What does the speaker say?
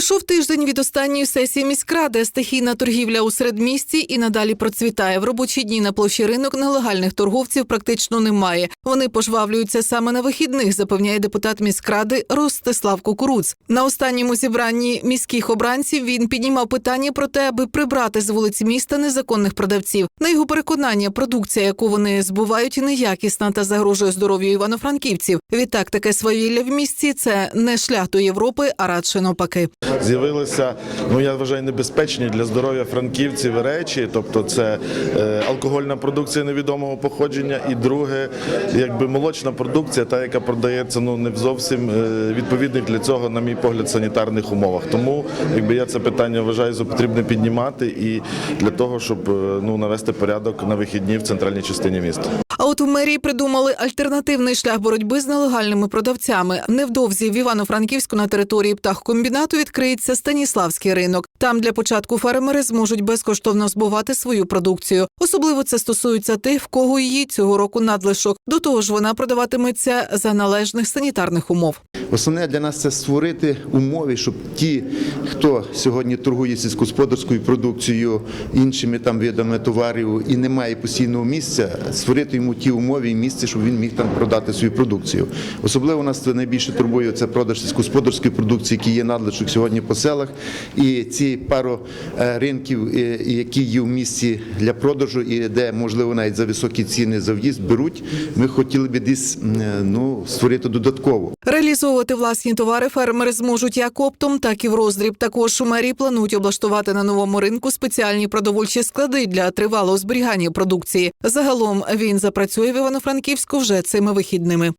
Пройшов тиждень від останньої сесії міськради. Стихійна торгівля у середмісті і надалі процвітає. В робочі дні на площі ринок нелегальних торговців практично немає. Вони пожвавлюються саме на вихідних, запевняє депутат міськради Ростислав Кукуруц. На останньому зібранні міських обранців він піднімав питання про те, аби прибрати з вулиць міста незаконних продавців. На його переконання, продукція, яку вони збувають, неякісна та загрожує здоров'ю івано-франківців. Відтак, таке свавілля в місті це не шлях до Європи, а радше навпаки. З'явилися, ну я вважаю, небезпечні для здоров'я франківців речі, тобто це е, алкогольна продукція невідомого походження, і друге, якби молочна продукція, та яка продається ну не зовсім е, відповідних для цього, на мій погляд, санітарних умовах. Тому якби я це питання вважаю за потрібне піднімати і для того, щоб е, ну навести порядок на вихідні в центральній частині міста. От у мерії придумали альтернативний шлях боротьби з нелегальними продавцями. Невдовзі в Івано-Франківську на території птахкомбінату відкриється Станіславський ринок. Там для початку фермери зможуть безкоштовно збувати свою продукцію. Особливо це стосується тих, в кого її цього року надлишок. До того ж, вона продаватиметься за належних санітарних умов. Основне для нас це створити умови, щоб ті, хто сьогодні торгує сільськогосподарською продукцією, іншими там видами товарів і не має постійного місця, створити йому ті умови і місце, щоб він міг там продати свою продукцію. Особливо нас це найбільше турбує це продаж сільськогосподарської продукції, які є надлишок сьогодні по селах. І ці пару е, ринків, е, які є в місті для продажу, і де можливо навіть за високі ціни за в'їзд беруть. Ми хотіли би десь е, ну створити додатково. Реалізовувати власні товари фермери зможуть як оптом, так і в роздріб. Також у мерії планують облаштувати на новому ринку спеціальні продовольчі склади для тривалого зберігання продукції. Загалом він запрацює в Івано-Франківську вже цими вихідними.